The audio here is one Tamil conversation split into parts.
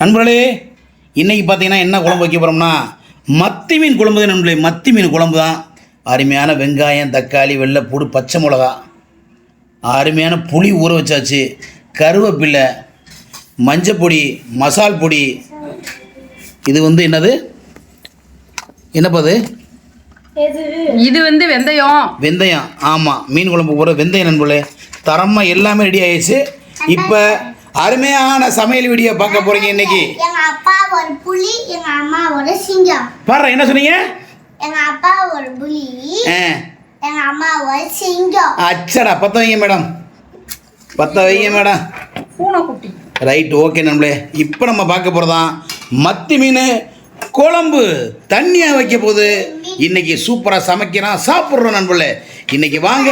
நண்பர்களே இன்றைக்கி பார்த்தீங்கன்னா என்ன குழம்பு வைக்க போகிறோம்னா மத்தி மீன் குழம்பு தான் நண்பர்களே. மத்தி மீன் குழம்பு தான். அருமையான வெங்காயம் தக்காளி வெள்ளைப்பூடு பச்சை மிளகா. அருமையான புளி ஊற வச்சாச்சு. கருவேப்பிலை மஞ்சப்பொடி மசால் பொடி. இது வந்து என்னது? என்னப்பா அது? இது வந்து வெந்தயம். வெந்தயம். ஆமாம் மீன் குழம்பு போகிற வெந்தயம் நண்பர்களே. தரமாக எல்லாமே ரெடி ஆயிடுச்சு. இப்போ அருமையான சமையல் வீடியோ பார்க்க போகிறீங்க இன்னைக்கு. எங்க அப்பா ஒரு புலி எங்க அம்மா ஒரு சிங்கம். பாரு என்ன சொன்னீங்க? எங்க அப்பா ஒரு புலி ஆ. எங்க அம்மா ஒரு சிங்கம். அச்சடா பத்த வைங்க மேடம். பத்த வைங்க மேடம். பூனைக்குட்டி. ரைட் ஓகே நண்பளே இப்போ நம்ம பார்க்க போகிறதான் மத்தி மீன் குழம்பு தண்ணியாக வைக்க போகுது. இன்னைக்கு சூப்பராக சமைக்கிறோம் சாப்பிட்றோம் நண்பர்களே. இன்னைக்கு வாங்க.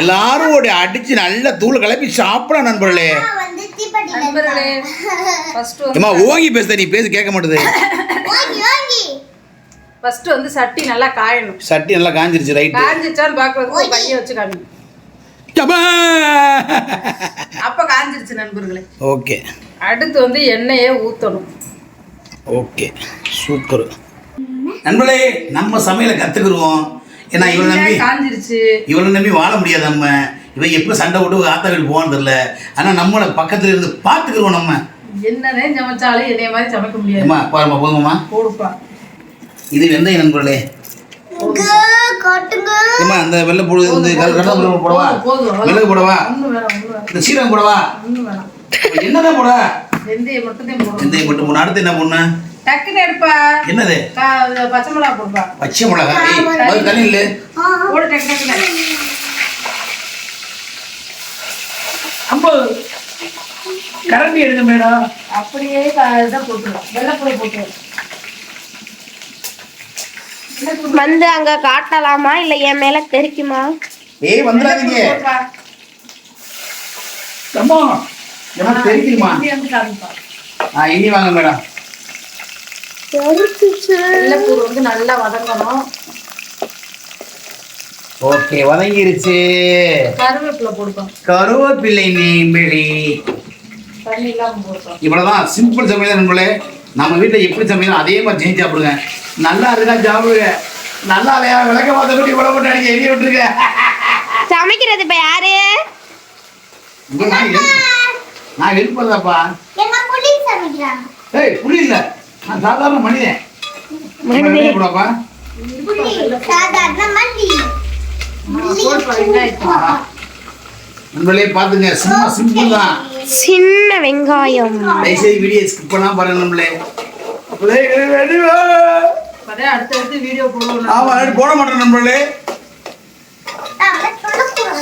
எல்லாரும் ஒரு அடித்து நல்ல தூள் கிளப்பி சாப்பிடலாம் நண்பர்களே. அம்மா ஓங்கி பேசுத நீ பேச கேட்க மாட்டுது. ஃபர்ஸ்ட் வந்து சட்டி நல்லா காயணும். சட்டி நல்லா காஞ்சிருச்சு ரைட்டு காஞ்சிச்சான்னு பார்க்கறதுக்கு ஒரு கையை வச்சு காமி அப்ப காஞ்சிருச்சு நண்பர்களே. ஓகே. அடுத்து வந்து எண்ணெயை ஊத்தணும். ஓகே. சூப்பர். நண்பர்களே நம்ம சமையலை கற்றுக்குருவோம் ஏன்னா இவளை நம்பி காஞ்சிருச்சு? இவளை நம்பி வாழ முடியாது நம்ம. இவன் எப்போ சண்டை விட்டு ஆத்தா வீடு போவான்னு தெரியல. ஆனால் நம்மளை பக்கத்துல இருந்து பார்த்துக்குருவோம் நம்ம. என்னன்னே சமைச்சாலும் என்னைய மாதிரி சமைக்க முடியாது. ஏம்மா பாருமா போதுமாம்மா போடுப்பா. இது வெந்தயம் நண்பர்களே. இங்க கொட்டுங்க. ஏம்மா அந்த வெள்ளை பொழுது இந்த கடலை மிளகு போடவா? போதும், போதும். மிளகு போடவா? இந்த சீரகம் போடவா? என்னதான் போட? வெந்தயம் போடணும். வெந்தயம் போட்டு அடுத்து என்ன பொண்ணு டக்குன்னு எடுப்பா. என்னது? பச்சை மிளகா போடுப்பா. பச்சை மிளகா? ஏய், அது தண்ணி இல்லை போடு டக்கு டக்குன்னு அம்பு. கரண்டி எடுங்க மேடம் அப்படியே க- இதை போட்டுருவோம் வெள்ளைப்பூடி போட்டுருவோம் வந்து அங்க காட்டலாமா? இல்ல என் மேல தெரிக்குமா? ஏய் வந்துடாதீங்க. அம்மா. எனக்கு. ஆ இனி வாங்க மேடம். வந்து நல்லா வதங்கணும். ஓகே வதங்கிருச்சு. கருவேப்பிலை போடுப்போம் இவ்வளவுதான் சிம்பிள் சமையல் நண்பர்களே. நம்ம வீட்டில் எப்படி சமையலும் அதே மாதிரி செஞ்சு சாப்பிடுங்க. நல்லா இருக்கா சாப்பிடுங்க. நல்லா இல்லையா விளக்க பார்த்த விட்டு இவ்வளவு போட்டு அடிக்க எரிய விட்டுருங்க. சமைக்கிறது இப்ப யாரு? நான் புலி சமைக்கிறாங்க. ஏய் புளி இல்ல. சாதாரண மனிதன். நண்பர்களே பாத்துங்க சும்மா சிம்பிள் தான் சின்ன வெங்காயம். தயவுசெய்து வீடியோ ஸ்கிப் பண்ணாம பாருங்க நம்மளே. அதே அடுத்தடுத்து வீடியோ போடுவோம் ஆமா போட மாட்டேன் நண்பர்களே நாம சொல்லக்கூடாது?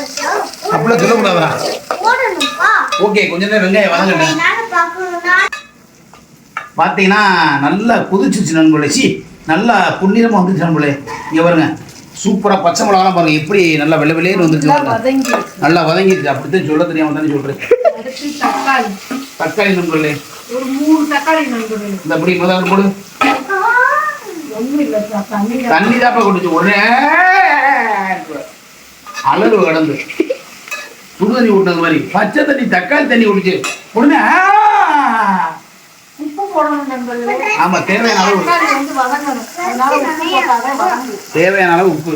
அப்படிலாம் சொல்லக்கூடாதா ஓகே கொஞ்ச நேரம் வெங்காயம் பார்க்கணும்னா பார்த்தீங்கன்னா நல்லா கொதிச்சிருச்சு நண்பர்களே. சி நல்லா புன்னிறமாக வந்துச்சு நண்பர்களே. இங்கே பாருங்க சூப்பராக பச்சை மிளகாலாம் பாருங்க எப்படி நல்லா வெள்ளை வெள்ளையன்னு வந்துருச்சு நல்லா வதங்கிடுச்சு. அப்படித்தான் சொல்ல தெரியாம தானே சொல்கிறேன் தக்காளி. தக்காளி நண்பர்களே. ஒரு மூணு தக்காளி நண்பர்கள். இந்த அப்படி முதல்ல போடு. தண்ணி தாப்பா குடிச்சு. உடனே அளவு கடந்து. சுடு தண்ணி விட்டது மாதிரி. பச்சை தண்ணி தக்காளி தண்ணி குடிச்சு. உடனே போடணும் நண்பர்களே. ஆமா தேவையான அளவு தக்காளி வந்து வதங்கணும். அதனால உப்பு போட்டாதான் வதங்கும் தேவையான அளவு உப்பு.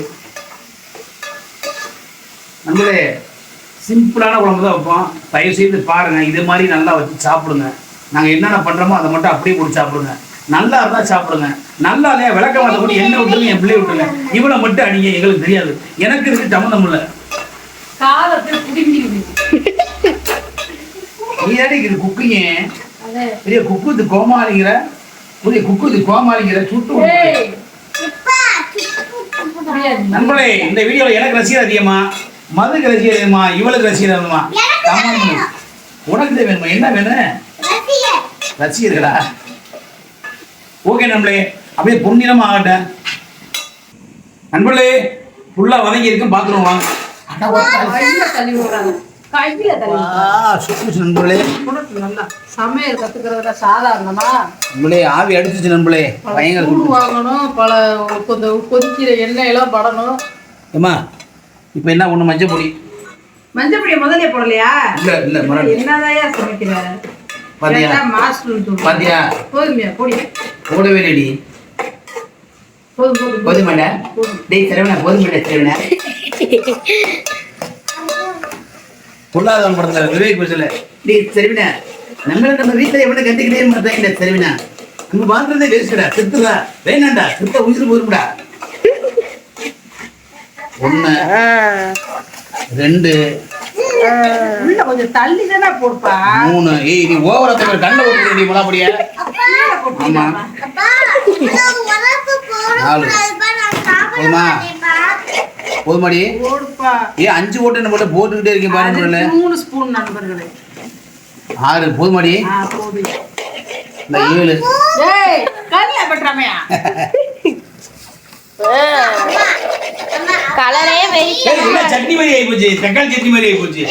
நண்பர்களே சிம்பிளான குழம்பு தான் வைப்போம். தயவு செய்து பாருங்க இது மாதிரி நல்லா வச்சு சாப்பிடுங்க. நாங்கள் என்னென்ன பண்ணுறோமோ அதை மட்டும் அப்படியே போட்டு சாப்பிடுங்க. நல்லா இருந்தால் சாப்பிடுங்க. நல்லா இல்லையா விளக்க மாத்த கூட எண்ணெய் விட்டுருங்க என் பிள்ளை விட்டுருங்க. இவ்வளோ மட்டும் அடிங்க எங்களுக்கு தெரியாது. எனக்கு இதுக்கு சம்மந்தம் இல்லை. காலத்தை நீ தானே இது குக்குங்க. பெரிய குக்கு இது கோமாளிங்கிற பெரிய குக்கு இது கோமாளிங்கிற சுட்டு. நண்பர்களே இந்த வீடியோவில் எனக்கு ரசிகர் அதிகமா மதுக்கு ரசிகர் அதிகமா இவளுக்கு ரசிகர் அதிகமா. உனக்கு வேணுமா? என்ன வேணும்? ரசிகர். ரசிகர்களா? ஓகே நண்பர்களே அப்படியே பொன்னிறமா ஆகட்டும். நண்பர்களே ஃபுல்லாக வதங்கி இருக்கும் பார்த்துருவோம் சுத்துச்சு நண்பர்களே. சமையல் கத்துக்கிறதுல சாதாரணமா நண்பர்களே ஆவி அடிச்சிச்சு நண்பர்களே. பயங்கர. வாங்கணும் பல கொஞ்சம் கொதிக்கிற எண்ணெயெல்லாம் படணும். ஏம்மா இப்போ என்ன ஒன்று மஞ்சள் பொடி? மஞ்சள் பொடியை முதல்ல போடலையா? இல்லை இல்லை மரம் என்னதாயா சமைக்கிற? பாத்தியா? சொல்லுவாங்க. பாத்தியா? போதுமையா போடி. போடவே இல்லடி. போதும் போதும் போதுமாடா டேய் சரவணா போதுமாடா சரவணா பொல்லாதவன் படத்துல விவேக் பேசல டேய் சரவணா நம்மள நம்ம வீட்டுல எவனை கண்டுக்கிட்டே மாட்டாங்க சரவணா நம்ம வாழ்றதே வேஸ்டடா செத்துடா வேணாண்டா செத்த உயிர் போயிரும்டா ஒண்ணு. ரெண்டு உள்ள கொஞ்சம் தள்ளி தானே போடுப்பா. மூணு. ஏய் நீ ஓவரா தவிர கண்ணை ஓட்டு மலாபடியா ஆமா. நாலு. போதுமா? போதுமாடி. ஏ அஞ்சு ஓட்டு என்ன போட்டு போட்டுக்கிட்டே இருக்கேன் அது பாருங்க மூணு ஸ்பூன் நண்பர்களே. ஆறு போதுமாடி. இந்த ஏழு. கலரே சட்னி மாதிரி ஆகி போச்சு? தக்காளி சட்னி மாதிரி ஆகி போச்சு?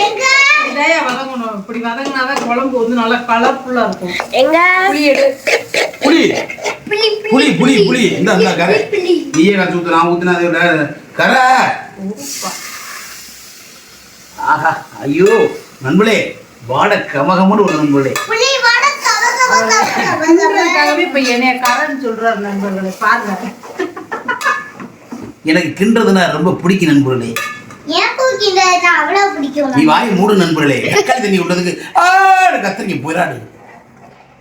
இதையா வதங்கணும். இப்படி வதங்கினாதான் குழம்பு வந்து நல்லா கலர்ஃபுல்லா இருக்கும். எங்க? புளி எடு. புளி. புளி புளி புளி இந்த இந்த கரை. நீயே கரைச்சி ஊத்து நான் ஊத்துனா அதை விட கரை. ஆஹா ஐயோ நண்பளே வாட கமகமன்னு ஒரு நண்பளே இப்ப என்னைய கரன்னு சொல்றாரு நண்பர்களே பாருங்க. எனக்கு கிண்டுறதுனா ரொம்ப பிடிக்கும் நண்பர்களே. கிண்டதுனா நீ வாய் மூடு நண்பர்களே. தக்காளி தண்ணி விட்டதுக்கு ஆடு கத்திரிக்கை போயிடாடு.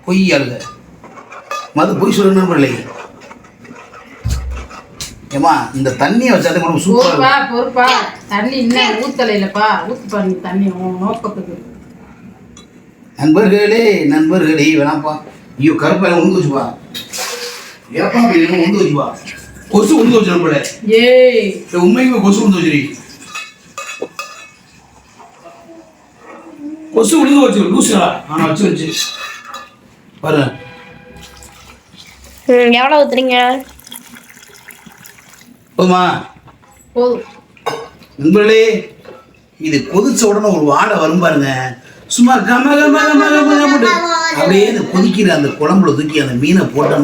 பொய் அழுக மது பொய் சொல்லு நண்பர்களே. ஏமா இந்த தண்ணியை வச்சாலே உடம்பு சூப்பரா பொறுப்பா பொறுப்பா. தண்ணி இன்னும் ஊத்தலைலப்பா ஊத்து பாருங்க தண்ணி உன் நோக்கத்துக்கு. நண்பர்களே நண்பர்களே வேணாப்பா. ஐயோ கருப்பாயில உண்டு வச்சுப்பா ஏப்பா அப்படி உண்டு வச்சுப்பா கொசு உண்டு வச்சு நண்பர்களே ஏய். உண்மைக்குமே கொசு உண்டு வச்சிரு. கொசு உளுந்து வச்சு லூசுடா ஆனா வச்சு வச்சு பாருங்க ம், எவ்வளவு ஊத்துறீங்க? போதுமா. நண்பர்களே இது கொதிச்ச உடனே ஒரு வாடை வரும் பாருங்க. சும்மா கம கம கம கம அப்படியே இந்த கொதிக்கிற அந்த குழம்புல தூக்கி அந்த மீனை போட்டு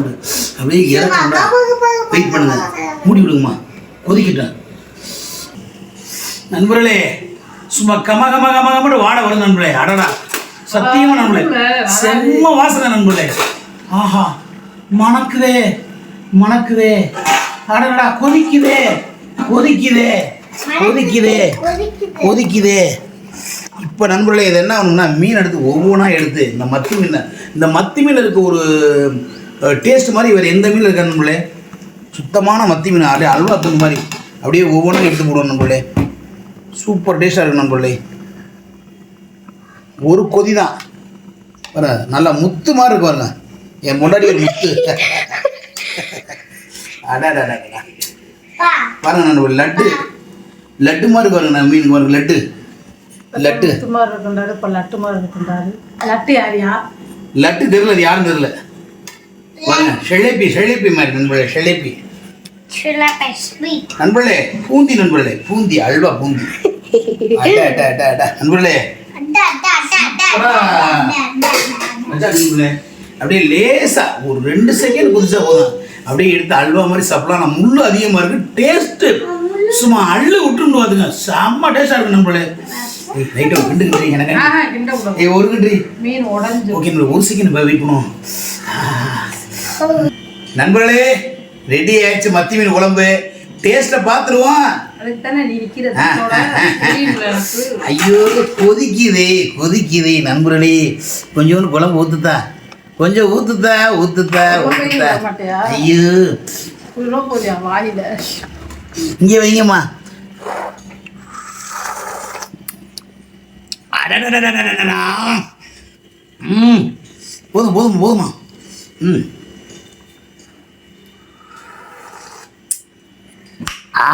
அப்படியே இறக்கணும்டா. வெயிட் பண்ணுங்க. மூடி விடுங்கம்மா. கொதிக்கட்டும் நண்பர்களே சும்மா கம கம கம கமன்னு வாடை வரும் நண்பர்களே. அடடா. சத்தியமா நண்பர்களே. செம்ம வாசனை நண்பர்களே. ஆஹா. மணக்குதே மணக்குதே. அடடா கொதிக்குதே. கொதிக்குதே. கொதிக்குதே. கொதிக்குது. கொதிக்குதே இப்போ நண்பர்களே இது என்ன ஆகணும்னா மீன் எடுத்து ஒவ்வொன்றா எடுத்து இந்த மத்தி மீன் இந்த மத்தி மீன் இருக்க ஒரு டேஸ்ட் மாதிரி வேறு எந்த மீன் இருக்கா நண்பர்களே? சுத்தமான மத்தி மீன் அப்படியே அல்வா தூள் மாதிரி அப்படியே ஒவ்வொன்றும் எடுத்து போடுவோம் நண்பர்களே. சூப்பர் டேஸ்ட்டாக இருக்கும் நண்பர்களே. ஒரு கொதி தான். நல்லா முத்து மாதிரி இருக்கும் பாருங்க. என் முன்னாடி ஒரு முத்து. அடாடாடா பா, பாருங்க நண்பர்களே லட்டு லட்டு மாதிரி பாருங்க நான் மீன் பாருங்க லட்டு லட்டு மாதிரி இருக்குண்டாரு இப்ப லட்டு மாதிரி இருக்குண்டாரு லட்டு யாரியா லட்டு தெரியல அது யாரும் தெரியல பாருங்க ஷெலேப்பி ஷெலேப்பி மாதிரி நண்பர்களே sweet. நண்பர்களே பூந்தி நண்பர்களே பூந்தி அல்வா பூந்தி அட அட அட அட நண்பர்களே அட்டா, அட்டா, அட்டா, அட்டா, நண்பர்களே அப்படியே லேசா ஒரு ரெண்டு செகண்ட் குதிச்சா போதும் அப்படியே எடுத்து அல்வா மாதிரி சாப்பிடலாம். ஆனால் முள்ளு அதிகமாக இருக்கு. டேஸ்ட்டு சும்மா அள்ளு விட்டுருந்து பார்த்துங்க செம்ம டேஸ்டாக இருக்கு நண்பர்களே ரைட்டு ஒரு கிண்டு கிண்டுறீங்க எனக்கு. ஏய் ஒரு கிண்டு. மீன் உடஞ்சு. ஓகே ஒரு செகண்ட் வெயிட் பண்ணுவோம் நண்பர்களே ரெடி ஆயிடுச்சு மத்தி மீன் குழம்பு. டேஸ்ட்டை பார்த்துருவோம் ஐயோ கொதிக்குதே கொதிக்குதே நண்பர்களே. கொஞ்சோண்டு குழம்பு ஊத்துத்தா கொஞ்சம் ஊத்துத்த ஊத்துத்த ஊத்துத்த ஐயோ. வாயில? இங்க வைங்கம்மா. ம். போதும் போதும் போதுமா ம். ஆ.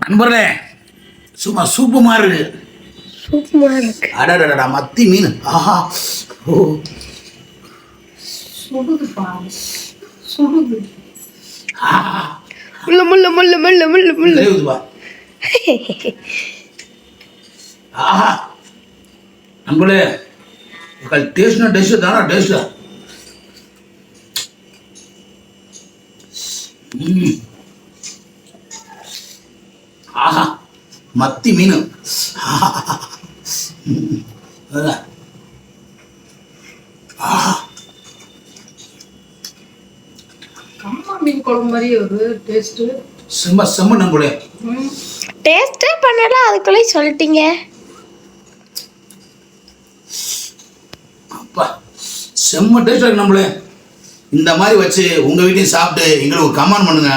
நண்பர்களே சும்மா சூப்பு மாதிரி இருக்கு. சூப்பரா இருக்கு மத்தி மீன். ஆஹா. ஓ. சுடுதுப்பா சுடுது. ஆஹா முள்ளு முள்ளு முள்ளு முள்ளு முள்ளு முள்ளு. தெரியுதுப்பா ஆஹா. நண்பர்களே டேஸ்ட்னா டேஸ்ட் தானா டேஸ்ட் ம் ஆஹா. மத்தி மீன். ஆஹா. ம். அதான். அம்மா மீன் குழம்பு மாதிரி ஒரு டேஸ்ட்டு செம்ம செம்ம நண்பர்களே. டேஸ்டே பண்ணல அதுக்குள்ளே சொல்லிட்டீங்க. அப்பா செம்ம டேஸ்டாக இருக்கு நம்மளே இந்த மாதிரி வச்சு உங்கள் வீட்டையும் சாப்பிட்டு எங்களுக்கு கமெண்ட் பண்ணுங்க.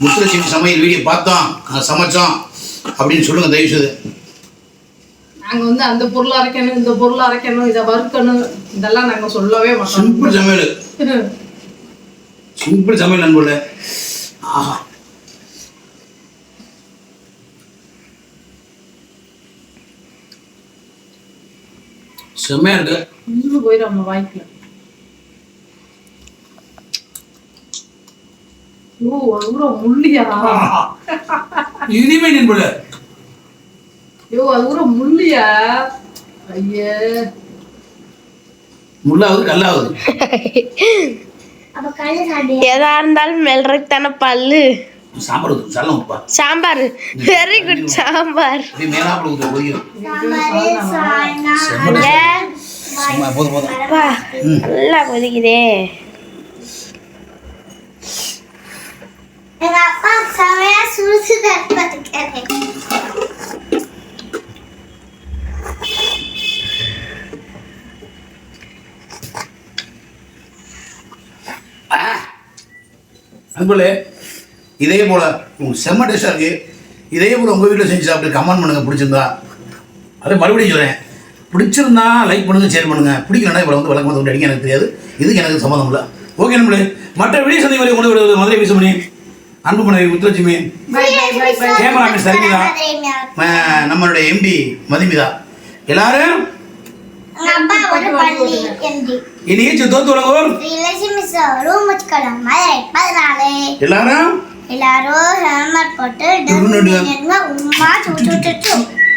முத்துலட்சுமி சமையல் வீடியோ பார்த்தோம் சமைச்சோம் அப்படின்னு சொல்லுங்கள் தயவு செய்து நாங்க வந்து அந்த பொருள் அரைக்கணும் இந்த பொருள் அரைக்கணும் இதை வறுக்கணும் இதெல்லாம் நாங்க சொல்லவே மாட்டோம். சிம்பிள் சமையல். சிம்பிள் சமையல் நண்பர்களே. ஆஹா. செம்மையா இருக்கு. போயிடும் நம்ம வாய்க்குல ஓ கூட முள்ளியா. இனிமே நண்பர்களே ஐயோ அது கூட முள்ளியா? ஐயே. முள்ளாவது கல்லாவது. எதா இருந்தாலும் மெல்றதுக்கு தானே பல்லு. சாம்பார் சல்லம் சாம்பார். Very good sambar. மேலாப்பில் போதும் போதும். நல்லா கொதிக்குதே. எங்க அப்பா செமையா சுறுசு நண்பர்களே இதே போல் உங்களுக்கு செம்ம டேஸ்டாக இருக்குது இதே போல் உங்கள் வீட்டில் செஞ்சு சாப்பிட்டு கமெண்ட் பண்ணுங்கள் பிடிச்சிருந்தா. அதை மறுபடியும் சொல்கிறேன் பிடிச்சிருந்தா லைக் பண்ணுங்கள் ஷேர் பண்ணுங்கள் பிடிக்கலன்னா இவ்வளோ வந்து விளக்கம் வந்து அடிக்க எனக்கு தெரியாது. இதுக்கு எனக்கு சம்மந்தம் இல்லை. ஓகே நண்பர்களே மற்ற வெளி சந்தை வரை கொண்டு வருவது மதுரை பேசுமணி அன்பு மனைவி Muthulakshmi bye bye bye bye camera miss சரிங்களா நம்மளுடைய எம்டி மதிமிதா. எல்லாரும் வச்சுக்கலாம் மதுரை பதினாலு. எல்லாரும்? எல்லாரும் ஹெல்மெட் போட்டு. உமா சுட்டு